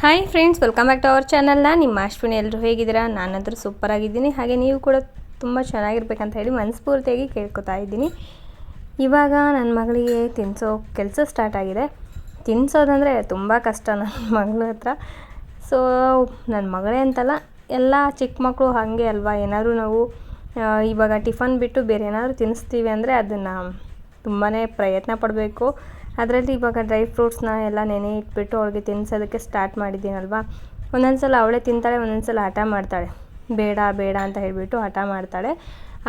Hi friends welcome back to our ಚಾನಲ್ನ ನಿಮ್ಮ ಅಶ್ವಿನಿ ಎಲ್ಲರೂ ಹೇಗಿದ್ದೀರಾ? ನಾನಂತರೂ ಸೂಪರ್ ಆಗಿದ್ದೀನಿ. ಹಾಗೆ ನೀವು ಕೂಡ ತುಂಬ ಚೆನ್ನಾಗಿರ್ಬೇಕಂತ ಹೇಳಿ ಮನಸ್ಫೂರ್ತಿಯಾಗಿ ಕೇಳ್ಕೊತಾ ಇದ್ದೀನಿ. ಇವಾಗ ನನ್ನ ಮಗಳಿಗೆ ತಿನ್ನಿಸೋ ಕೆಲಸ ಸ್ಟಾರ್ಟ್ ಆಗಿದೆ. ತಿನ್ನಿಸೋದಂದರೆ ತುಂಬ ಕಷ್ಟ ನನ್ನ ಮಗಳ ಹತ್ರ. ಸೊ ನನ್ನ ಮಗಳೇ ಅಂತಲ್ಲ, ಎಲ್ಲ ಚಿಕ್ಕ ಮಕ್ಕಳು ಹಾಗೆ ಅಲ್ವಾ? ಏನಾದರೂ ನಾವು ಇವಾಗ ಟಿಫನ್ ಬಿಟ್ಟು ಬೇರೆ ಏನಾದರೂ ತಿನ್ನಿಸ್ತೀವಿ ಅಂದರೆ ಅದನ್ನು ತುಂಬಾ ಪ್ರಯತ್ನ ಪಡಬೇಕು. ಅದರಲ್ಲಿ ಇವಾಗ ಡ್ರೈ ಫ್ರೂಟ್ಸ್ನ ಎಲ್ಲ ನೆನೆ ಇಟ್ಬಿಟ್ಟು ಅವಳಿಗೆ ತಿನ್ನಿಸೋದಕ್ಕೆ ಸ್ಟಾರ್ಟ್ ಮಾಡಿದ್ದೀನಲ್ವಾ? ಒಂದೊಂದು ಸಲ ಅವಳೇ ತಿಂತಾಳೆ ಒಂದೊಂದು ಸಲ ಹಠ ಮಾಡ್ತಾಳೆ. ಬೇಡ ಬೇಡ ಅಂತ ಹೇಳಿಬಿಟ್ಟು ಹಠ ಮಾಡ್ತಾಳೆ.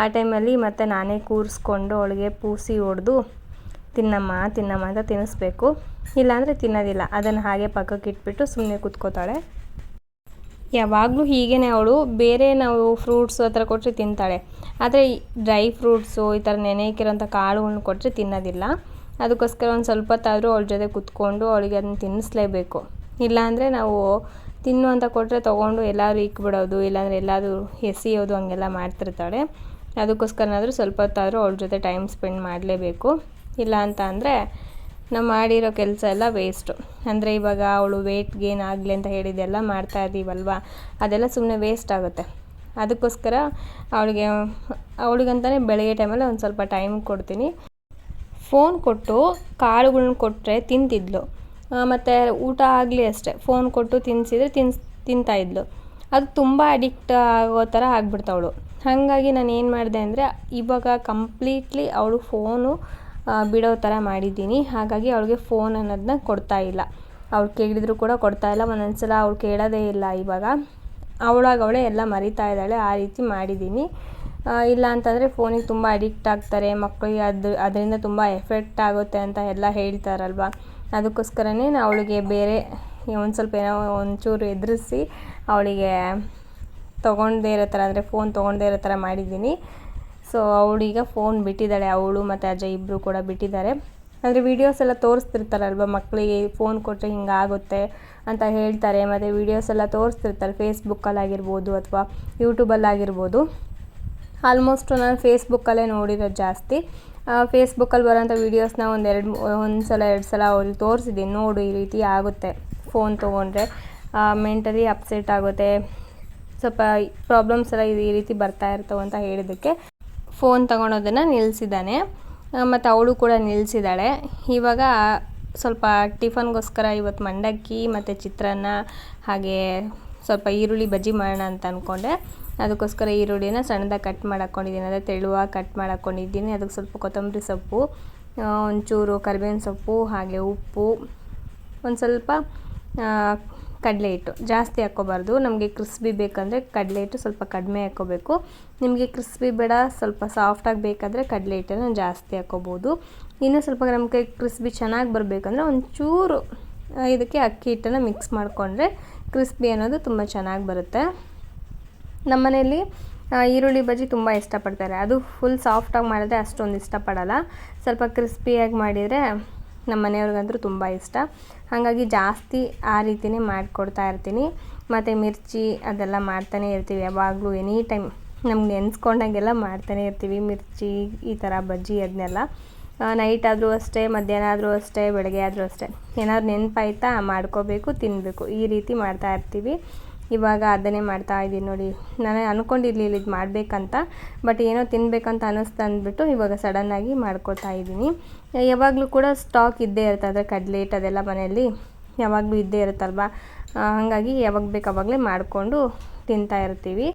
ಆ ಟೈಮಲ್ಲಿ ಮತ್ತೆ ನಾನೇ ಕೂರಿಸ್ಕೊಂಡು ಅವಳಿಗೆ ಪೂಸಿ ಹೊಡೆದು ತಿನ್ನಮ್ಮ ತಿನ್ನಮ್ಮ ಅಂತ ತಿನ್ನಿಸ್ಬೇಕು. ಇಲ್ಲಾಂದರೆ ತಿನ್ನೋದಿಲ್ಲ. ಅದನ್ನು ಹಾಗೆ ಪಕ್ಕಕ್ಕೆ ಇಟ್ಬಿಟ್ಟು ಸುಮ್ಮನೆ ಕೂತ್ಕೋತಾಳೆ. ಯಾವಾಗಲೂ ಹೀಗೇ ಅವಳು. ಬೇರೆ ನಾವು ಫ್ರೂಟ್ಸು ಆ ಥರ ಕೊಟ್ಟರೆ ತಿಂತಾಳೆ. ಆದರೆ ಡ್ರೈ ಫ್ರೂಟ್ಸು ಈ ಥರ ನೆನೆಯಕ್ಕಿರೋಂಥ ಕಾಳುಗಳ್ನ ಕೊಟ್ಟರೆ ತಿನ್ನೋದಿಲ್ಲ. ಅದಕ್ಕೋಸ್ಕರ ಒಂದು ಸ್ವಲ್ಪ ಹೊತ್ತಾದರೂ ಅವಳ ಜೊತೆ ಕುತ್ಕೊಂಡು ಅವಳಿಗೆ ಅದನ್ನ ತಿನ್ನಿಸ್ಲೇಬೇಕು ಇಲ್ಲಾಂದರೆ ನಾವು ತಿನ್ನು ಅಂತ ಕೊಟ್ಟರೆ ತೊಗೊಂಡು ಎಲ್ಲರೂ ಇಕ್ಬಿಡೋದು, ಇಲ್ಲಾಂದರೆ ಎಲ್ಲಾದರೂ ಎಸೆಯೋದು ಹಂಗೆಲ್ಲ ಮಾಡ್ತಿರ್ತಾಳೆ. ಅದಕ್ಕೋಸ್ಕರನಾದರೂ ಸ್ವಲ್ಪ ಹೊತ್ತಾದರೂ ಅವಳ ಜೊತೆ ಟೈಮ್ ಸ್ಪೆಂಡ್ ಮಾಡಲೇಬೇಕು. ಇಲ್ಲ ಅಂತ ಅಂದರೆ ನಾವು ಮಾಡಿರೋ ಕೆಲಸ ಎಲ್ಲ ವೇಸ್ಟು ಅಂದರೆ ಇವಾಗ ಅವಳು ವೇಟ್ ಗೇನ್ ಆಗಲಿ ಅಂತ ಹೇಳಿದೆಲ್ಲ ಮಾಡ್ತಾ ಇದ್ದೀವಲ್ವ? ಅದೆಲ್ಲ ಸುಮ್ಮನೆ ವೇಸ್ಟ್ ಆಗುತ್ತೆ. ಅದಕ್ಕೋಸ್ಕರ ಅವಳಿಗೆ ಅವಳಿಗಂತಲೇ ಬೆಳಗ್ಗೆ ಟೈಮಲ್ಲಿ ಒಂದು ಸ್ವಲ್ಪ ಟೈಮ್ ಕೊಡ್ತೀನಿ. ಫೋನ್ ಕೊಟ್ಟು ಕಾಳುಗಳ್ನ ಕೊಟ್ಟರೆ ತಿಂತಿದ್ಲು. ಮತ್ತು ಊಟ ಆಗಲಿ ಅಷ್ಟೇ. ಫೋನ್ ಕೊಟ್ಟು ತಿನ್ನಿಸಿದ್ರೆ ತಿನ್ಸ್ ತಿಂತಾಯಿದ್ಲು ಅದು ತುಂಬ ಅಡಿಕ್ಟ್ ಆಗೋ ಥರ ಆಗ್ಬಿಡ್ತವಳು. ಹಾಗಾಗಿ ನಾನು ಏನು ಮಾಡಿದೆ ಅಂದರೆ, ಇವಾಗ ಕಂಪ್ಲೀಟ್ಲಿ ಅವಳು ಫೋನು ಬಿಡೋ ಥರ ಮಾಡಿದ್ದೀನಿ. ಹಾಗಾಗಿ ಅವಳಿಗೆ ಫೋನ್ ಅನ್ನೋದನ್ನ ಕೊಡ್ತಾ ಇಲ್ಲ. ಅವಳು ಕೇಳಿದ್ರು ಕೂಡ ಕೊಡ್ತಾ ಇಲ್ಲ. ಒಂದೊಂದು ಸಲ ಅವಳು ಕೇಳೋದೇ ಇಲ್ಲ ಇವಾಗ. ಅವಳಾಗ ಅವಳೇ ಎಲ್ಲ ಮರಿತಾ ಇದ್ದಾಳೆ. ಆ ರೀತಿ ಮಾಡಿದ್ದೀನಿ. ಇಲ್ಲ ಅಂತಂದರೆ ಫೋನಿಗೆ ತುಂಬ ಅಡಿಕ್ಟ್ ಆಗ್ತಾರೆ ಮಕ್ಕಳಿಗೆ ಅದು, ಅದರಿಂದ ತುಂಬ ಎಫೆಕ್ಟ್ ಆಗುತ್ತೆ ಅಂತ ಎಲ್ಲ ಹೇಳ್ತಾರಲ್ವ? ಅದಕ್ಕೋಸ್ಕರನೇ ನಾನು ಅವಳಿಗೆ ಬೇರೆ ಒಂದು ಸ್ವಲ್ಪ ಏನೋ ಒಂಚೂರು ಎದುರಿಸಿ ಅವಳಿಗೆ ತೊಗೊಂಡೇ ಇರೋ ಥರ ಅಂದರೆ ಫೋನ್ ತೊಗೊಂಡೇ ಇರೋ ಥರ ಮಾಡಿದ್ದೀನಿ. ಸೊ ಅವಳೀಗ ಫೋನ್ ಬಿಟ್ಟಿದ್ದಾಳೆ, ಅವಳು ಮತ್ತು ಅಜ್ಜ ಇಬ್ಬರು ಕೂಡ ಬಿಟ್ಟಿದ್ದಾರೆ. ಅಂದರೆ ವೀಡಿಯೋಸ್ ಎಲ್ಲ ತೋರಿಸ್ತಿರ್ತಾರಲ್ವ ಮಕ್ಕಳಿಗೆ ಫೋನ್ ಕೊಟ್ಟರೆ ಹಿಂಗಾಗುತ್ತೆ ಅಂತ ಹೇಳ್ತಾರೆ, ಮತ್ತು ವೀಡಿಯೋಸ್ ಎಲ್ಲ ತೋರಿಸ್ತಿರ್ತಾರೆ ಫೇಸ್ಬುಕ್ಕಲ್ಲಾಗಿರ್ಬೋದು ಅಥವಾ ಯೂಟ್ಯೂಬಲ್ಲಾಗಿರ್ಬೋದು ಆಲ್ಮೋಸ್ಟ್ ನಾನು ಫೇಸ್ಬುಕ್ಕಲ್ಲೇ ನೋಡಿರೋದು ಜಾಸ್ತಿ. ಫೇಸ್ಬುಕ್ಕಲ್ಲಿ ಬರೋಂಥ ವೀಡಿಯೋಸ್ನ ಒಂದು ಎರಡು ಒಂದು ಸಲ, ಎರಡು ಸಲ ಅವ್ರಿಗೆ ತೋರಿಸಿದ್ದೀನಿ. ನೋಡು, ಈ ರೀತಿ ಆಗುತ್ತೆ ಫೋನ್ ತೊಗೊಂಡ್ರೆ. ಮೆಂಟಲಿ ಅಪ್ಸೆಟ್ ಆಗುತ್ತೆ. ಸ್ವಲ್ಪ ಪ್ರಾಬ್ಲಮ್ಸ್ ಎಲ್ಲ ಈ ರೀತಿ ಬರ್ತಾ ಇರ್ತವೆ ಅಂತ ಹೇಳಿದ್ದಕ್ಕೆ ಫೋನ್ ತಗೊಳೋದನ್ನು ನಿಲ್ಲಿಸಿದ್ದಾನೆ ಮತ್ತು ಅವಳು ಕೂಡ ನಿಲ್ಲಿಸಿದ್ದಾಳೆ ಇವಾಗ ಸ್ವಲ್ಪ ಟಿಫನ್ಗೋಸ್ಕರ ಇವತ್ತು ಮಂಡಕ್ಕಿ ಮತ್ತು ಚಿತ್ರಾನ್ನ ಹಾಗೆ ಸ್ವಲ್ಪ ಈರುಳ್ಳಿ ಬಜ್ಜಿ ಮಾಡೋಣ ಅಂತ ಅಂದ್ಕೊಂಡೆ ಅದಕ್ಕೋಸ್ಕರ ಈರುಳ್ಳಿನ ಸಣ್ಣದಾಗಿ ಕಟ್ ಮಾಡ್ಕೊಂಡಿದ್ದೀನಿ. ಅದೇ ತೆಳುವಾಗಿ ಕಟ್ ಮಾಡ್ಕೊಂಡಿದ್ದೀನಿ. ಅದಕ್ಕೆ ಸ್ವಲ್ಪ ಕೊತ್ತಂಬರಿ ಸೊಪ್ಪು ಒಂಚೂರು ಕರಿಬೇವಿನ ಸೊಪ್ಪು, ಹಾಗೆ ಉಪ್ಪು, ಒಂದು ಸ್ವಲ್ಪ ಕಡಲೆ ಹಿಟ್ಟು. ಜಾಸ್ತಿ ಹಾಕ್ಕೋಬಾರ್ದು. ನಮಗೆ ಕ್ರಿಸ್ಪಿ ಬೇಕಂದರೆ ಕಡಲೆ ಹಿಟ್ಟು ಸ್ವಲ್ಪ ಕಡಿಮೆ ಹಾಕ್ಕೋಬೇಕು. ನಿಮಗೆ ಕ್ರಿಸ್ಪಿ ಬೇಡ, ಸ್ವಲ್ಪ ಸಾಫ್ಟಾಗಿ ಬೇಕಾದರೆ ಕಡಲೆ ಹಿಟ್ಟನ್ನು ಜಾಸ್ತಿ ಹಾಕ್ಕೋಬೋದು. ಇನ್ನೂ ಸ್ವಲ್ಪ ನಮಗೆ ಕ್ರಿಸ್ಪಿ ಚೆನ್ನಾಗಿ ಬರಬೇಕಂದ್ರೆ ಒಂಚೂರು ಇದಕ್ಕೆ ಅಕ್ಕಿ ಹಿಟ್ಟನ್ನು ಮಿಕ್ಸ್ ಮಾಡಿಕೊಂಡ್ರೆ ಕ್ರಿಸ್ಪಿ ಅನ್ನೋದು ತುಂಬ ಚೆನ್ನಾಗಿ ಬರುತ್ತೆ. ನಮ್ಮ ಮನೆಯಲ್ಲಿ ಈರುಳ್ಳಿ ಬಜ್ಜಿ ತುಂಬ ಇಷ್ಟಪಡ್ತಾರೆ. ಅದು ಫುಲ್ ಸಾಫ್ಟಾಗಿ ಮಾಡಿದ್ರೆ ಅಷ್ಟೊಂದು ಇಷ್ಟಪಡಲ್ಲ. ಸ್ವಲ್ಪ ಕ್ರಿಸ್ಪಿಯಾಗಿ ಮಾಡಿದರೆ ನಮ್ಮ ಮನೆಯವ್ರಿಗಂತೂ ತುಂಬ ಇಷ್ಟ. ಹಾಗಾಗಿ ಜಾಸ್ತಿ ಆ ರೀತಿನೇ ಮಾಡಿಕೊಡ್ತಾ ಇರ್ತೀನಿ. ಮತ್ತು ಮಿರ್ಚಿ ಅದೆಲ್ಲ ಮಾಡ್ತಾನೆ ಇರ್ತೀವಿ. ಯಾವಾಗಲೂ ಎನಿ ಟೈಮ್ ನಮ್ಗೆ ನೆನೆಸ್ಕೊಂಡಾಗೆಲ್ಲ ಮಾಡ್ತಾನೆ ಇರ್ತೀವಿ. ಮಿರ್ಚಿ, ಈ ಥರ ಬಜ್ಜಿ ಅದನ್ನೆಲ್ಲ ನೈಟ್ ಆದರೂ ಅಷ್ಟೇ, ಮಧ್ಯಾಹ್ನ ಆದರೂ ಅಷ್ಟೇ, ಬೆಳಗ್ಗೆ ಆದರೂ ಅಷ್ಟೇ. ಏನಾದ್ರು ನೆನಪಾಯ್ತಾ ಮಾಡ್ಕೋಬೇಕು ತಿನ್ನಬೇಕು ಈ ರೀತಿ ಮಾಡ್ತಾ ಇರ್ತೀವಿ. ಇವಾಗ ಅದನ್ನೇ ಮಾಡ್ತಾ ಇದ್ದೀನಿ ನೋಡಿ. ನಾನು ಅಂದ್ಕೊಂಡಿರ್ಲಿಲ್ಲ ಇದು ಮಾಡಬೇಕಂತ ಬಟ್ ಏನೋ ತಿನ್ನಬೇಕಂತ ಅನ್ನಿಸ್ತು ಅಂದ್ಬಿಟ್ಟು ಇವಾಗ ಸಡನ್ನಾಗಿ ಮಾಡ್ಕೊತಾ ಇದ್ದೀನಿ. ಯಾವಾಗಲೂ ಕೂಡ ಸ್ಟಾಕ್ ಇದ್ದೇ ಇರುತ್ತೆ, ಅಂದರೆ ಕಡ್ಲೇಟ್ ಅದೆಲ್ಲ ಮನೆಯಲ್ಲಿ ಯಾವಾಗಲೂ ಇದ್ದೇ ಇರುತ್ತಲ್ವ? ಹಾಗಾಗಿ ಯಾವಾಗ ಬೇಕು ಅವಾಗಲೇ ಮಾಡಿಕೊಂಡು ತಿಂತಾ ಇರ್ತೀವಿ.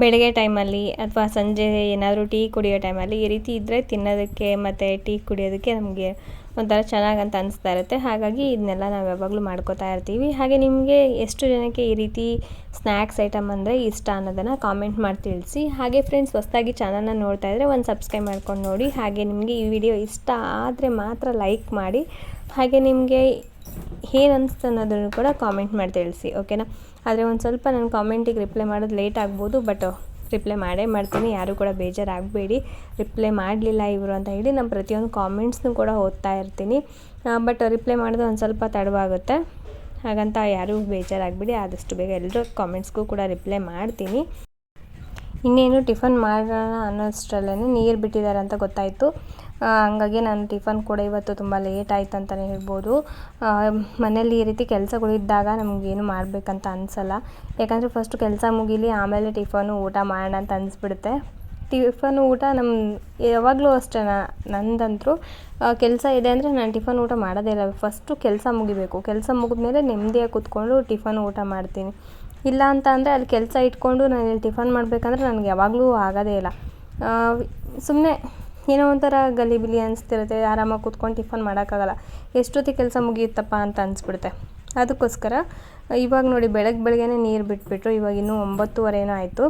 ಬೆಳಗ್ಗೆ ಟೈಮಲ್ಲಿ ಅಥವಾ ಸಂಜೆ ಏನಾದರೂ ಟೀ ಕುಡಿಯೋ ಟೈಮಲ್ಲಿ ಈ ರೀತಿ ಇದ್ದರೆ ತಿನ್ನೋದಕ್ಕೆ ಮತ್ತು ಟೀ ಕುಡಿಯೋದಕ್ಕೆ ನಮಗೆ ಒಂಥರ ಚೆನ್ನಾಗಂತ ಅನಿಸ್ತಾ ಇರುತ್ತೆ. ಹಾಗಾಗಿ ಇದನ್ನೆಲ್ಲ ನಾವು ಯಾವಾಗಲೂ ಮಾಡ್ಕೋತಾ ಇರ್ತೀವಿ. ಹಾಗೆ ನಿಮಗೆ ಎಷ್ಟು ಜನಕ್ಕೆ ಈ ರೀತಿ ಸ್ನ್ಯಾಕ್ಸ್ ಐಟಮ್ ಅಂದರೆ ಇಷ್ಟ ಅನ್ನೋದನ್ನು ಕಾಮೆಂಟ್ ಮಾಡಿ ತಿಳಿಸಿ. ಹಾಗೆ ಫ್ರೆಂಡ್ಸ್ ಹೊಸ್ದಾಗಿ ಚಾನಲ್ನ ನೋಡ್ತಾ ಇದ್ದರೆ ಒಂದು ಸಬ್ಸ್ಕ್ರೈಬ್ ಮಾಡ್ಕೊಂಡು ನೋಡಿ. ಹಾಗೆ ನಿಮಗೆ ಈ ವಿಡಿಯೋ ಇಷ್ಟ ಆದರೆ ಮಾತ್ರ ಲೈಕ್ ಮಾಡಿ. ಹಾಗೆ ನಿಮಗೆ ಏನು ಅನಿಸ್ತು ಅನ್ನೋದನ್ನು ಕೂಡ ಕಾಮೆಂಟ್ ಮಾಡಿ ತಿಳಿಸಿ ಓಕೆನಾ ಆದರೆ ಒಂದು ಸ್ವಲ್ಪ ನನ್ನ ಕಾಮೆಂಟಿಗೆ ರಿಪ್ಲೈ ಮಾಡೋದು ಲೇಟ್ ಆಗ್ಬೋದು ಬಟ್ ರಿಪ್ಲೈ ಮಾಡೇ ಮಾಡ್ತೀನಿ. ಯಾರೂ ಕೂಡ ಬೇಜಾರಾಗಬೇಡಿ. ರಿಪ್ಲೈ ಮಾಡಲಿಲ್ಲ ಇವರು ಅಂತ ಹೇಳಿ ನಮ್ಮ ಪ್ರತಿಯೊಂದು ಕಾಮೆಂಟ್ಸ್ನು ಕೂಡ ಓದ್ತಾ ಇರ್ತೀನಿ. ಬಟ್ ರಿಪ್ಲೈ ಮಾಡೋದು ಒಂದು ಸ್ವಲ್ಪ ತಡವಾಗುತ್ತೆ. ಹಾಗಂತ ಯಾರೂ ಬೇಜಾರಾಗಬೇಡಿ. ಆದಷ್ಟು ಬೇಗ ಎಲ್ಲರೂ ಕಾಮೆಂಟ್ಸ್ಗೂ ಕೂಡ ರಿಪ್ಲೈ ಮಾಡ್ತೀನಿ. ಇನ್ನೇನು ಟಿಫನ್ ಮಾಡೋಣ ಅನ್ನೋಷ್ಟರಲ್ಲೇ ನೀರು ಬಿಟ್ಟಿದ್ದಾರೆ ಅಂತ ಗೊತ್ತಾಯಿತು. ಹಂಗಾಗಿ ನಾನು ಟಿಫನ್ ಕೂಡ ಇವತ್ತು ತುಂಬ ಲೇಟ್ ಆಯ್ತು ಅಂತಲೇ ಹೇಳ್ಬೋದು. ಮನೇಲಿ ಈ ರೀತಿ ಕೆಲಸಗಳಿದ್ದಾಗ ನಮಗೇನು ಮಾಡಬೇಕಂತ ಅನಿಸಲ್ಲ. ಯಾಕಂದರೆ ಫಸ್ಟು ಕೆಲಸ ಮುಗೀಲಿ ಆಮೇಲೆ ಟಿಫನು ಊಟ ಮಾಡೋಣ ಅಂತ ಅನಿಸ್ಬಿಡುತ್ತೆ. ಟಿಫನ್ ಊಟ ನಮ್ಮ ಯಾವಾಗಲೂ ಅಷ್ಟೇ ನಂದಂತರೂ ಕೆಲಸ ಇದೆ ಅಂದರೆ ನಾನು ಟಿಫನ್ ಊಟ ಮಾಡೋದೇ ಇಲ್ಲ. ಫಸ್ಟು ಕೆಲಸ ಮುಗಿಬೇಕು. ಕೆಲಸ ಮುಗಿದ್ಮೇಲೆ ನೆಮ್ಮದಿಯಾಗಿ ಕೂತ್ಕೊಂಡು ಟಿಫನ್ ಊಟ ಮಾಡ್ತೀನಿ. ಇಲ್ಲ ಅಂತ ಅಂದರೆ ಅಲ್ಲಿ ಕೆಲಸ ಇಟ್ಕೊಂಡು ನಾನು ಇಲ್ಲಿ ಟಿಫನ್ ಮಾಡಬೇಕಂದ್ರೆ ನನಗೆ ಯಾವಾಗಲೂ ಆಗೋದೇ ಇಲ್ಲ. ಸುಮ್ಮನೆ ಏನೋ ಒಂಥರ ಗಲಿಬಿಲಿ ಅನಿಸ್ತಿರುತ್ತೆ, ಆರಾಮಾಗಿ ಕೂತ್ಕೊಂಡು ಟಿಫನ್ ಮಾಡೋಕ್ಕಾಗಲ್ಲ. ಎಷ್ಟೊತ್ತಿಗೆ ಕೆಲಸ ಮುಗಿಯುತ್ತಪ್ಪ ಅಂತ ಅನಿಸ್ಬಿಡುತ್ತೆ. ಅದಕ್ಕೋಸ್ಕರ, ಇವಾಗ ನೋಡಿ ಬೆಳಗ್ಗೆ ಬೆಳಗ್ಗೆನೇ ನೀರು ಬಿಟ್ಬಿಟ್ರು, ಇವಾಗ ಇನ್ನೂ ಒಂಬತ್ತುವರೆನೋ ಆಯಿತು.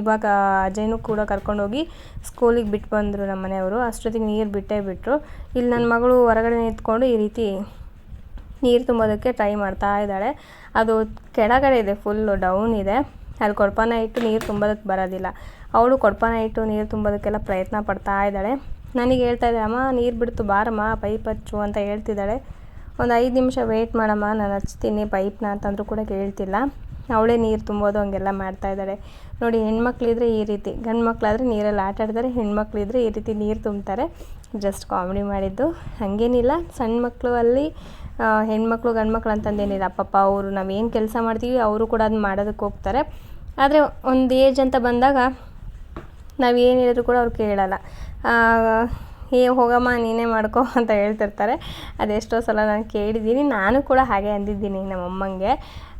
ಇವಾಗ ಅಜಯ್ನೂ ಕೂಡ ಕರ್ಕೊಂಡೋಗಿ ಸ್ಕೂಲಿಗೆ ಬಿಟ್ಟು ಬಂದರು ನಮ್ಮ ಮನೆಯವರು. ಅಷ್ಟೊತ್ತಿಗೆ ನೀರು ಬಿಟ್ಟೇ ಬಿಟ್ಟರು ಇಲ್ಲಿ ನನ್ನ ಮಗಳು ಹೊರಗಡೆ ನಿಂತ್ಕೊಂಡು ಈ ರೀತಿ ನೀರು ತುಂಬೋದಕ್ಕೆ ಟ್ರೈ ಮಾಡ್ತಾ ಇದ್ದಾಳೆ. ಅದು ಕೆಳಗಡೆ ಇದೆ, ಫುಲ್ಲು ಡೌನ್ ಇದೆ. ಅಲ್ಲಿ ಕೊಡಪಾನ ಇಟ್ಟು ನೀರು ತುಂಬೋದಕ್ಕೆ ಬರೋದಿಲ್ಲ. ಅವಳು ಕೊಡಪಾನ ಇಟ್ಟು ನೀರು ತುಂಬೋದಕ್ಕೆಲ್ಲ ಪ್ರಯತ್ನ ಪಡ್ತಾ ಇದ್ದಾಳೆ. ನನಗೆ ಹೇಳ್ತಾ ಇದ್ದಾಳೆ, ಅಮ್ಮ, ನೀರು ಬಿಡ್ತು, ಬಾರಮ್ಮ, ಪೈಪ್ ಹಚ್ಚು, ಅಂತ ಹೇಳ್ತಿದ್ದಾಳೆ. ಒಂದು ಐದು ನಿಮಿಷ ವೇಟ್ ಮಾಡಮ್ಮ, ನಾನು ಹಚ್ತೀನಿ ಪೈಪ್ನ ಅಂತಂದರೂ ಕೂಡ ಕೇಳ್ತಿಲ್ಲ. ಅವಳೇ ನೀರು ತುಂಬೋದು, ಹಂಗೆಲ್ಲ ಮಾಡ್ತಾ ಇದ್ದಾಳೆ. ನೋಡಿ, ಹೆಣ್ಮಕ್ಳಿದ್ರೆ ಈ ರೀತಿ. ಗಂಡು ಮಕ್ಕಳಾದರೆ ನೀರಲ್ಲಿ ಆಟ ಆಡ್ತಾರೆ, ಹೆಣ್ಮಕ್ಳಿದ್ರೆ ಈ ರೀತಿ ನೀರು ತುಂಬ್ತಾರೆ. ಜಸ್ಟ್ ಕಾಮಿಡಿ ಮಾಡಿದ್ದು. ಹಾಗೇನಿಲ್ಲ. ಸಣ್ಣ ಮಕ್ಕಳು ಅಲ್ಲಿ ಹೆಣ್ಮಕ್ಳು ಗಂಡು ಮಕ್ಳು ಅಂತಂದೇನಿಲ್ಲ. ಪಾಪ ಅವರು ನಾವೇನು ಕೆಲಸ ಮಾಡ್ತೀವಿ, ಅವರು ಕೂಡ ಅದನ್ನ ಮಾಡೋದಕ್ಕೆ ಹೋಗ್ತಾರೆ. ಆದರೆ ಒಂದು ಏಜ್ ಅಂತ ಬಂದಾಗ ನಾವು ಏನು ಹೇಳಿದ್ರು ಕೂಡ ಅವ್ರು ಕೇಳಲ್ಲ. ಏ, ಹೋಗಮ್ಮ, ನೀನೇ ಮಾಡ್ಕೊ ಅಂತ ಹೇಳ್ತಿರ್ತಾರೆ. ಅದೆಷ್ಟೋ ಸಲ ನಾನು ಕೇಳಿದ್ದೀನಿ. ನಾನು ಕೂಡ ಹಾಗೆ ಅಂದಿದ್ದೀನಿ ನಮ್ಮ ಅಮ್ಮಂಗೆ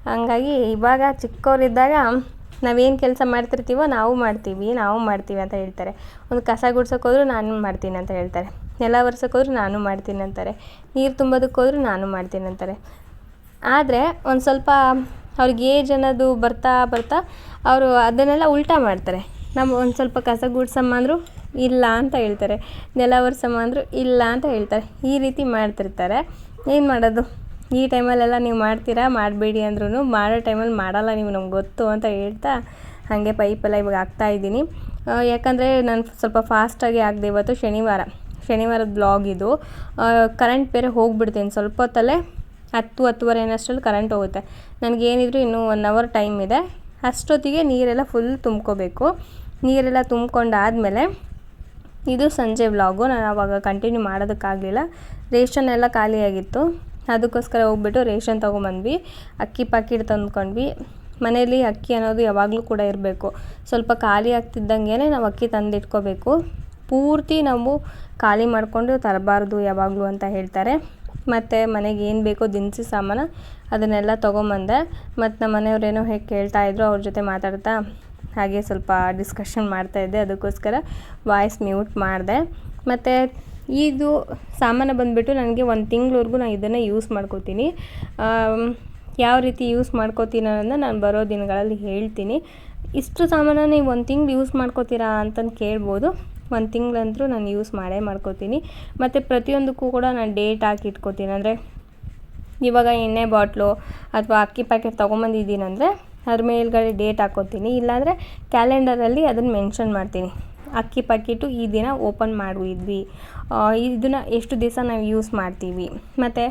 ಹಂಗಾಗಿ ಇವಾಗ ಚಿಕ್ಕವರಿದ್ದಾಗ ನಾವೇನು ಕೆಲಸ ಮಾಡ್ತಿರ್ತೀವೋ ನಾವು ಮಾಡ್ತೀವಿ ನಾವು ಮಾಡ್ತೀವಿ ಅಂತ ಹೇಳ್ತಾರೆ. ಒಂದು ಕಸ ಗುಡ್ಸೋಕೆ ನಾನು ಮಾಡ್ತೀನಿ ಅಂತ ಹೇಳ್ತಾರೆ. ನೆಲ ಒರ್ಸೋಕೆ ನಾನು ಮಾಡ್ತೀನಿ ಅಂತಾರೆ. ನೀರು ತುಂಬೋದಕ್ಕೆ ಹೋದ್ರು ನಾನು ಮಾಡ್ತೀನಿ ಅಂತಾರೆ. ಆದರೆ ಒಂದು ಸ್ವಲ್ಪ ಅವ್ರಿಗೆ ಏಜ್ ಅನ್ನೋದು ಬರ್ತಾ ಬರ್ತಾ ಅವರು ಅದನ್ನೆಲ್ಲ ಉಲ್ಟಾ ಮಾಡ್ತಾರೆ. ನಮ್ಮ ಒಂದು ಸ್ವಲ್ಪ ಕಸ ಗುಡ್ಸಮ್ಮ ಅಂದರು ಇಲ್ಲ ಅಂತ ಹೇಳ್ತಾರೆ. ನೆಲ ಒರ್ಸಮ್ಮ ಅಂದರು ಇಲ್ಲ ಅಂತ ಹೇಳ್ತಾರೆ. ಈ ರೀತಿ ಮಾಡ್ತಿರ್ತಾರೆ. ಏನು ಮಾಡೋದು? ಈ ಟೈಮಲ್ಲೆಲ್ಲ ನೀವು ಮಾಡ್ತೀರಾ? ಮಾಡಬೇಡಿ ಅಂದ್ರೂ ಮಾಡೋ ಟೈಮಲ್ಲಿ ಮಾಡಲ್ಲ ನೀವು ನಮ್ಗೆ ಗೊತ್ತು ಅಂತ ಹೇಳ್ತಾ ಹಾಗೆ ಪೈಪೆಲ್ಲ ಇವಾಗ ಹಾಕ್ತಾಯಿದ್ದೀನಿ ಯಾಕಂದರೆ ನಾನು ಸ್ವಲ್ಪ ಫಾಸ್ಟಾಗಿ ಆಗದೆ ಇವತ್ತು ಶನಿವಾರ. ಶನಿವಾರದ ಬ್ಲಾಗ್ ಇದು. ಕರೆಂಟ್ ಬೇರೆ ಹೋಗ್ಬಿಡ್ತೀನಿ ಸ್ವಲ್ಪ ಹೊತ್ತಲ್ಲೇ ಹತ್ತು ಹತ್ತುವರೆ ಏನಷ್ಟರಲ್ಲಿ ಕರೆಂಟ್ ಹೋಗುತ್ತೆ. ನನಗೇನಿದ್ರು ಇನ್ನೂ ಒನ್ ಅವರ್ ಟೈಮ್ ಇದೆ. ಅಷ್ಟೊತ್ತಿಗೆ ನೀರೆಲ್ಲ ಫುಲ್ ತುಂಬ್ಕೋಬೇಕು. ನೀರೆಲ್ಲ ತುಂಬ್ಕೊಂಡಾದಮೇಲೆ ಇದು ಸಂಜೆ ವ್ಲಾಗು ನಾನು ಆವಾಗ ಕಂಟಿನ್ಯೂ ಮಾಡೋದಕ್ಕಾಗಲಿಲ್ಲ. ರೇಷನ್ ಎಲ್ಲ ಖಾಲಿಯಾಗಿತ್ತು ಅದಕ್ಕೋಸ್ಕರ ಹೋಗ್ಬಿಟ್ಟು ರೇಷನ್ ತೊಗೊಂಬಂದ್ವಿ. ಅಕ್ಕಿ ಪಾಕಿಟ್ ತಂದ್ಕೊಂಡ್ವಿ. ಮನೆಯಲ್ಲಿ ಅಕ್ಕಿ ಅನ್ನೋದು ಯಾವಾಗಲೂ ಕೂಡ ಇರಬೇಕು. ಸ್ವಲ್ಪ ಖಾಲಿ ಆಗ್ತಿದ್ದಂಗೆ ನಾವು ಅಕ್ಕಿ ತಂದಿಟ್ಕೋಬೇಕು. ಪೂರ್ತಿ ನಾವು ಖಾಲಿ ಮಾಡಿಕೊಂಡು ತರಬಾರ್ದು ಯಾವಾಗಲೂ ಅಂತ ಹೇಳ್ತಾರೆ. ಮತ್ತು ಮನೆಗೆ ಏನು ಬೇಕೋ ದಿನಸಿ ಸಾಮಾನು ಅದನ್ನೆಲ್ಲ ತೊಗೊಂಬಂದೆ. ಮತ್ತು ನಮ್ಮ ಮನೆಯವರೇನೋ ಹೇಗೆ ಕೇಳ್ತಾಯಿದ್ರು ಅವ್ರ ಜೊತೆ ಮಾತಾಡ್ತಾ ಹಾಗೆ ಸ್ವಲ್ಪ ಡಿಸ್ಕಷನ್ ಮಾಡ್ತಾಯಿದ್ದೆ ಅದಕ್ಕೋಸ್ಕರ ವಾಯ್ಸ್ ಮ್ಯೂಟ್ ಮಾಡಿದೆ. ಮತ್ತು ಇದು ಸಾಮಾನು ಬಂದುಬಿಟ್ಟು ನನಗೆ ಒಂದು ತಿಂಗಳವರೆಗೂ ನಾನು ಇದನ್ನು ಯೂಸ್ ಮಾಡ್ಕೋತೀನಿ. ಯಾವ ರೀತಿ ಯೂಸ್ ಮಾಡ್ಕೋತೀನಿ ಅನ್ನೋದನ್ನ ನಾನು ಬರೋ ದಿನಗಳಲ್ಲಿ ಹೇಳ್ತೀನಿ. ಇಷ್ಟು ಸಾಮಾನು ನೀವು ಒಂದು ತಿಂಗ್ಳು ಯೂಸ್ ಮಾಡ್ಕೋತೀರಾ ಅಂತಂದು ಕೇಳ್ಬೋದು. ಒಂದು ತಿಂಗಳಂತೂ ನಾನು ಯೂಸ್ ಮಾಡೇ ಮಾಡ್ಕೋತೀನಿ. ಮತ್ತು ಪ್ರತಿಯೊಂದಕ್ಕೂ ಕೂಡ ನಾನು ಡೇಟ್ ಹಾಕಿ ಇಟ್ಕೋತೀನಿ. ಅಂದರೆ ಇವಾಗ ಎಣ್ಣೆ ಬಾಟ್ಲು ಅಥವಾ ಅಕ್ಕಿ ಪ್ಯಾಕೆಟ್ ತೊಗೊಂಬಂದಿದ್ದೀನಂದರೆ ಅದ್ರ ಮೇಲ್ಗಡೆ ಡೇಟ್ ಹಾಕ್ಕೊತೀನಿ ಇಲ್ಲಾಂದರೆ ಕ್ಯಾಲೆಂಡರಲ್ಲಿ ಅದನ್ನು ಮೆನ್ಷನ್ ಮಾಡ್ತೀನಿ. ಅಕ್ಕಿ ಪ್ಯಾಕೆಟು ಈ ದಿನ ಓಪನ್ ಮಾಡಿದ್ವಿ. ಇದನ್ನು ಎಷ್ಟು ದಿವಸ ನಾವು ಯೂಸ್ ಮಾಡ್ತೀವಿ. ಮತ್ತು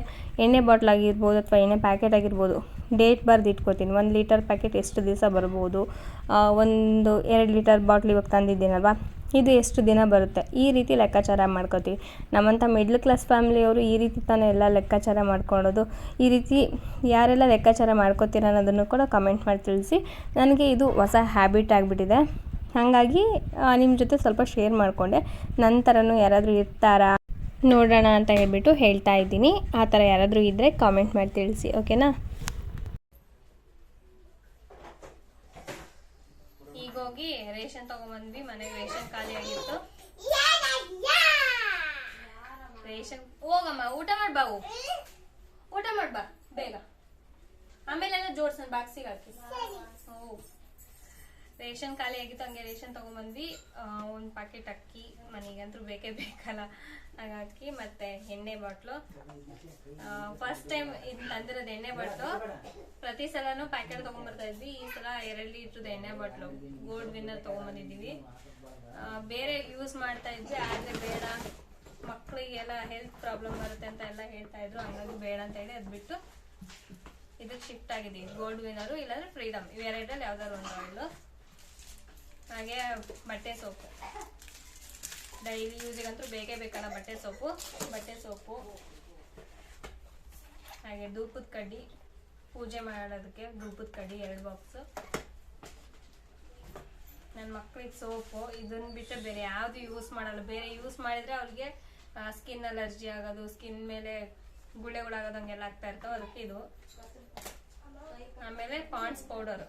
ಎಣ್ಣೆ ಬಾಟ್ಲ್ ಆಗಿರ್ಬೋದು ಅಥವಾ ಎಣ್ಣೆ ಪ್ಯಾಕೆಟ್ ಆಗಿರ್ಬೋದು, ಡೇಟ್ ಬರೆದು ಇಟ್ಕೋತೀನಿ. ಒಂದು ಲೀಟರ್ ಪ್ಯಾಕೆಟ್ ಎಷ್ಟು ದಿವಸ ಬರ್ಬೋದು? ಒಂದು ಎರಡು ಲೀಟರ್ ಬಾಟ್ಲ್ ಇವಾಗ ತಂದಿದ್ದೀನಲ್ವ? ಇದು ಎಷ್ಟು ದಿನ ಬರುತ್ತೆ? ಈ ರೀತಿ ಲೆಕ್ಕಾಚಾರ ಮಾಡ್ಕೋತೀವಿ. ನಮ್ಮಂಥ ಮಿಡ್ಲ್ ಕ್ಲಾಸ್ ಫ್ಯಾಮಿಲಿಯವರು ಈ ರೀತಿ ತಾನೇ ಎಲ್ಲ ಲೆಕ್ಕಾಚಾರ ಮಾಡ್ಕೊಳ್ಳೋದು. ಈ ರೀತಿ ಯಾರೆಲ್ಲ ಲೆಕ್ಕಾಚಾರ ಮಾಡ್ಕೋತೀರ ಅನ್ನೋದನ್ನು ಕೂಡ ಕಮೆಂಟ್ ಮಾಡಿ ತಿಳಿಸಿ. ನನಗೆ ಇದು ಹೊಸ ಹ್ಯಾಬಿಟ್ ಆಗಿಬಿಟ್ಟಿದೆ. ಹಾಗಾಗಿ ನಿಮ್ಮ ಜೊತೆ ಸ್ವಲ್ಪ ಶೇರ್ ಮಾಡಿಕೊಂಡೆ. ನಂತರನೂ ಯಾರಾದರೂ ಇರ್ತಾರಾ? ನೋಡೋಣ ಅಂತ ಹೇಳ್ಬಿಟ್ಟು ಹೇಳ್ತಾ ಇದ್ದೀನಿ. ಆ ಥರ ಯಾರಾದರೂ ಇದ್ದರೆ ಕಾಮೆಂಟ್ ಮಾಡಿ ತಿಳಿಸಿ ಓಕೆನಾ ಹೋಗಿ ರೇಷನ್ ತಗೊಂಡ್ಬಂದ್ವಿ ಮನೆಗೆ ರೇಷನ್ ಖಾಲಿ ಆಗಿತ್ತು. ರೇಷನ್ ಹೋಗಮ್ಮ ಊಟ ಮಾಡ್ ಬಾವು ಊಟ ಮಾಡ್ಬಾ ಬೇಗ. ಆಮೇಲೆ ಜೋಡ್ಸನ್ ಬಾಕ್ಸಿಗೆ ಹಾಕಿ. ರೇಷನ್ ಖಾಲಿ ಆಗಿತ್ತು, ಹಂಗೆ ರೇಷನ್ ತಗೊಂಬಂದ್ವಿ. ಒಂದು ಪಾಕೆಟ್ ಅಕ್ಕಿ, ಮನೆಗಂತೂ ಬೇಕೇ ಬೇಕಲ್ಲ. ಹಾಗಾಕಿ ಮತ್ತೆ ಎಣ್ಣೆ ಬಾಟ್ಲು. ಫಸ್ಟ್ ಟೈಮ್ ಇದು ತಂದಿರೋದು ಎಣ್ಣೆ ಬಾಟ್ಲು. ಪ್ರತಿ ಸಲನು ಪ್ಯಾಕೆಟ್ ತಗೊಂಡ್ಬರ್ತಾ ಇದ್ವಿ. ಈ ಸಲ ಎರಡು ಲೀಟ್ರದ ಎಣ್ಣೆ ಬಾಟ್ಲು. Gold winner ತೊಗೊಂಬಂದಿದ್ದೀವಿ. ಬೇರೆ ಯೂಸ್ ಮಾಡ್ತಾ ಇದ್ವಿ. ಆದರೆ ಬೇಡ. ಮಕ್ಕಳಿಗೆಲ್ಲ ಹೆಲ್ತ್ ಪ್ರಾಬ್ಲಮ್ ಬರುತ್ತೆ ಅಂತ ಎಲ್ಲ ಹೇಳ್ತಾ ಇದ್ರು. ಹಂಗಾಗಿ ಬೇಡ ಅಂತ ಹೇಳಿ ಅದು ಬಿಟ್ಟು ಇದಕ್ಕೆ ಶಿಫ್ಟ್ ಆಗಿದ್ದೀವಿ. ಗೋಲ್ಡ್ ವಿನ್ನರು ಇಲ್ಲಾಂದ್ರೆ ಫ್ರೀಡಮ್ ಇವೆರಡರಲ್ಲಿ ಯಾವ್ದಾದ್ರು ಒಂದು ಆಯಿಲು ಹಾಗೆ ಬಟ್ಟೆ ಸೋಪು. ಡೈಲಿ ಯೂಸಿಗಂತೂ ಬೇಕೇ ಬೇಕಲ್ಲ ಬಟ್ಟೆ ಸೋಪು. ಬಟ್ಟೆ ಸೋಪು. ಹಾಗೆ ಧೂಪದ ಕಡ್ಡಿ. ಪೂಜೆ ಮಾಡೋದಕ್ಕೆ ಧೂಪದ ಕಡ್ಡಿ ಎರಡು ಬಾಕ್ಸು. ನನ್ನ ಮಕ್ಳಿಗೆ ಸೋಪು. ಇದನ್ನ ಬಿಟ್ಟರೆ ಬೇರೆ ಯಾವುದು ಯೂಸ್ ಮಾಡಲ್ಲ. ಬೇರೆ ಯೂಸ್ ಮಾಡಿದ್ರೆ ಅವ್ರಿಗೆ ಸ್ಕಿನ್ ಅಲರ್ಜಿ ಆಗೋದು ಸ್ಕಿನ್ ಮೇಲೆ ಗುಳ್ಳೆಗಳಾಗೋದು ಹಂಗೆಲ್ಲ ಆಗ್ತಾ ಇರ್ತಾವ. ಅದಕ್ಕೆ ಇದು. ಆಮೇಲೆ ಪಾಂಡ್ಸ್ ಪೌಡರ್.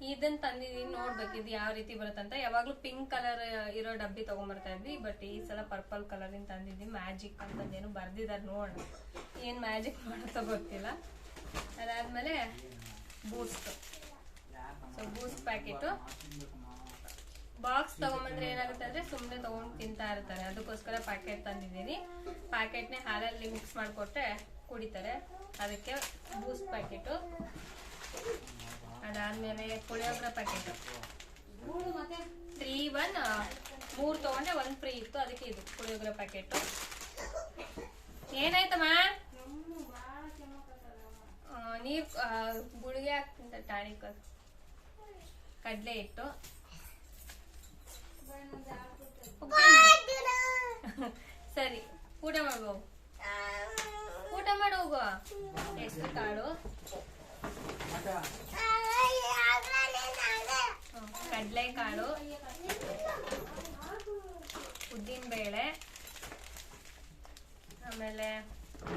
ಇದನ್ನ ತಂದಿದೀನಿ ನೋಡ್ಬೇಕು ಇದು ಯಾವ ರೀತಿ ಬರುತ್ತಂತ ಯಾವಾಗ್ಲೂ ಪಿಂಕ್ ಕಲರ್ ಇರೋ ಡಬ್ಬಿ ತಗೊಂಡ್ಬರ್ತಾ ಇದ್ವಿ ಬಟ್ ಈ ಸಲ ಪರ್ಪಲ್ ಕಲರ್ ತಂದಿದ್ವಿ ಮ್ಯಾಜಿಕ್ ಅಂತಂದೇನು ಬರ್ದಿದಾರೆ ನೋಡೋಣ ಏನ್ ಮ್ಯಾಜಿಕ್ ಮಾಡುತ್ತೋ ಗೊತ್ತಿಲ್ಲ. ಅದಾದ್ಮೇಲೆ Boost so Boost packet box ತಗೊಂಬಂದ್ರೆ ಏನಾಗುತ್ತೆ ಅಂದ್ರೆ ಸುಮ್ಮನೆ ತಗೊಂಡು ತಿಂತಾ ಇರ್ತಾರೆ. ಅದಕ್ಕೋಸ್ಕರ ಪ್ಯಾಕೆಟ್ ತಂದಿದ್ದೀನಿ. ಪ್ಯಾಕೆಟ್ನೇ ಹಾಲಲ್ಲಿ ಮಿಕ್ಸ್ ಮಾಡಿಕೊಟ್ರೆ ಕುಡಿತಾರೆ. ಅದಕ್ಕೆ ಬೂಸ್ಟ್ ಪ್ಯಾಕೆಟು ಅದಾದ್ಮೇಲೆ ಪುಳಿಯೋಗರೆ ಪ್ಯಾಕೆಟ್ ತ್ರೀ ಒನ್ ಮೂರ್ ತಗೊಂಡೆ, ಒಂದ್ ಫ್ರೀ ಇತ್ತು, ಅದಕ್ಕೆ ಇದು ಪುಳಿಯೋಗರೆ ಪ್ಯಾಕೆಟ್ ಏನಾಯ್ತಮ್ಮ? ನೀರ್ ಗುಳಿಗೆ ಹಾಕ್ತಿಂತ ಟಾನಿಕ್. ಕಡಲೆ ಇಟ್ಟು ಸರಿ, ಊಟ ಮಾಡ್ಬೋ ಊಟ ಮಾಡು ಹೋಗುವ ಎಷ್ಟು ಕಾಳು? ಕಡಲೆಕಾಳು ಉದ್ದಿನ ಬೇಳೆ ಆಮೇಲೆ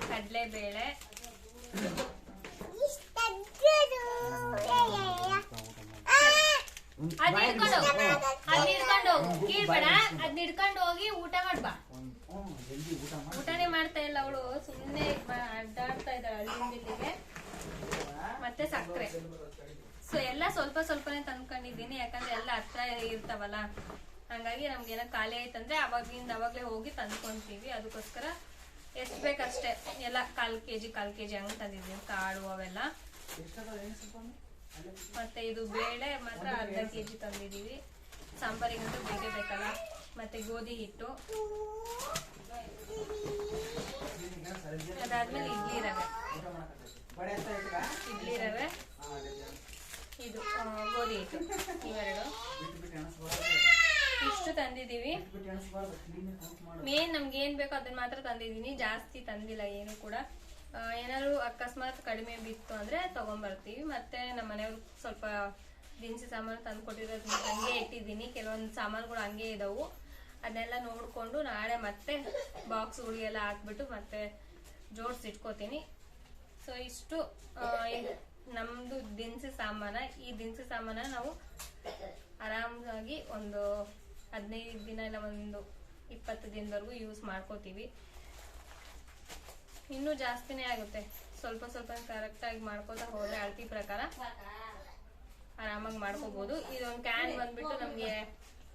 ಕಡಲೆಬೇಳೆ. ಬೇಳೆ ಹಿಡ್ಕೊಂಡು ಹೋಗು, ಅದ್ ಹಿಡ್ಕೊಂಡು ಹೋಗು. ಕೀಳ್ಬೇಡ ಅದ್ ಹಿಡ್ಕೊಂಡು ಹೋಗಿ ಊಟ ಮಾಡ್ಬಾ ಊಟನೇ ಮಾಡ್ತಾ ಇಲ್ಲ ಅವಳು ಸುಮ್ಮನೆ ಅಡ್ಡಾಡ್ತಾ ಇದ್ದಾಳೆ ಅಲ್ಲಿಂದ ಇಲ್ಲಿಗೆ. ಮತ್ತೆ ಸಕ್ಕರೆ. ಸೊ ಎಲ್ಲ ಸ್ವಲ್ಪ ಸ್ವಲ್ಪನೇ ತಂದ್ಕೊಂಡಿದ್ದೀನಿ, ಯಾಕಂದ್ರೆ ಎಲ್ಲ ಹತ್ರ ಇರ್ತಾವಲ್ಲ. ಹಂಗಾಗಿ ನಮ್ಗೆ ಏನೋ ಖಾಲಿ ಆಯ್ತಂದ್ರೆ ಅವಾಗಿಂದ ಅವಾಗಲೇ ಹೋಗಿ ತಂದ್ಕೊಂತೀವಿ. ಅದಕ್ಕೋಸ್ಕರ ಎಷ್ಟು ಬೇಕಷ್ಟೇ. ಎಲ್ಲ ಕಾಲು ಕೆ ಜಿ ಕಾಲು ಕೆ ಜಿ ಹಂಗೆ ತಂದಿದ್ದೀನಿ, ಕಾಳು ಅವೆಲ್ಲ. ಮತ್ತೆ ಇದು ಬೇಳೆ ಮಾತ್ರ ಅರ್ಧ ಕೆ ಜಿ ತಂದಿದ್ದೀವಿ ಸಾಂಬಾರಿಗಂತೂ ಬೇಕೇ ಬೇಕಲ್ಲ. ಮತ್ತೆ ಗೋಧಿ ಹಿಟ್ಟು. ಅದಾದ್ಮೇಲೆ ಇಡ್ಲಿ ರವೆ. ಇಡ್ಲಿ ರವೆ. ಇದು ಗೋಧಿ ಇವೆರಡು. ಇಷ್ಟು ತಂದಿದ್ದೀವಿ. ಮೇನ್ ನಮ್ಗೆ ಏನ್ ಬೇಕೋ ಅದನ್ನ ಮಾತ್ರ ತಂದಿದ್ದೀನಿ. ಜಾಸ್ತಿ ತಂದಿಲ್ಲ ಏನು ಕೂಡ. ಏನಾದ್ರು ಅಕಸ್ಮಾತ್ ಕಡಿಮೆ ಬಿತ್ತು ಅಂದ್ರೆ ತಗೊಂಡ್ಬರ್ತೀವಿ ಮತ್ತೆ ನಮ್ಮ ಮನೆಯವ್ರು ಸ್ವಲ್ಪ ದಿನಸಿ ಸಾಮಾನು ತಂದು ಕೊಟ್ಟಿರೋದು ಹಂಗೆ ಇಟ್ಟಿದ್ದೀನಿ. ಕೆಲವೊಂದು ಸಾಮಾನುಗಳು ಹಂಗೆ ಇದಾವು. ಅದನ್ನೆಲ್ಲ ನೋಡ್ಕೊಂಡು ನಾಳೆ ಮತ್ತೆ ಬಾಕ್ಸ್ ಎಲ್ಲ ಹಾಕ್ಬಿಟ್ಟು ಮತ್ತೆ ಜೋಡಿಸಿ ಇಟ್ಕೋತೀನಿ. ಸೊ ಇಷ್ಟು ನಮ್ದು ದಿನಸಿ ಸಾಮಾನ, ಈ ದಿನಸಿ ಸಾಮಾನ ನಾವು ಆರಾಮಾಗಿ ಒಂದು ಹದಿನೈದು ದಿನ ಇಲ್ಲ ಒಂದು ಇಪ್ಪತ್ತು ದಿನದವರೆಗೂ ಯೂಸ್ ಮಾಡ್ಕೋತೀವಿ. ಇನ್ನೂ ಜಾಸ್ತಿನೇ ಆಗುತ್ತೆ. ಸ್ವಲ್ಪ ಸ್ವಲ್ಪ ಕರೆಕ್ಟಾಗಿ ಮಾಡ್ಕೋತಾ ಹೋದ್ರೆ ಅಳತಿ ಪ್ರಕಾರ ಆರಾಮಾಗಿ ಮಾಡ್ಕೋಬಹುದು ಇದೊಂದು ಕ್ಯಾನ್ ಬಂದ್ಬಿಟ್ಟು ನಮಗೆ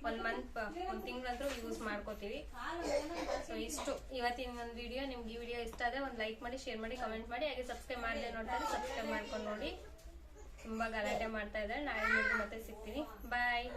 ಒಂದ್ ಮಂತ್ ಒಂದ್ ತಿಂಗಳಂತೂ ಯೂಸ್ ಮಾಡ್ಕೋತೀವಿ. ಸೊ ಇಷ್ಟು ಇವತ್ತಿನ ಒಂದು ವಿಡಿಯೋ ನಿಮ್ಗೆ ಈ ವಿಡಿಯೋ ಇಷ್ಟ ಆದ್ರೆ ಒಂದು ಲೈಕ್ ಮಾಡಿ ಶೇರ್ ಮಾಡಿ ಕಮೆಂಟ್ ಮಾಡಿ. ಹಾಗೆ ಸಬ್ಸ್ಕ್ರೈಬ್ ಮಾಡಿದೆ ನೋಡ್ತಾರೆ ಸಬ್ಸ್ಕ್ರೈಬ್ ಮಾಡ್ಕೊಂಡು ನೋಡಿ. ತುಂಬಾ ಗಲಾಟೆ ಮಾಡ್ತಾ ಇದ್ದಾರೆ. ನಾಳೆ ಮತ್ತೆ ಸಿಗ್ತೀನಿ. ಬಾಯ್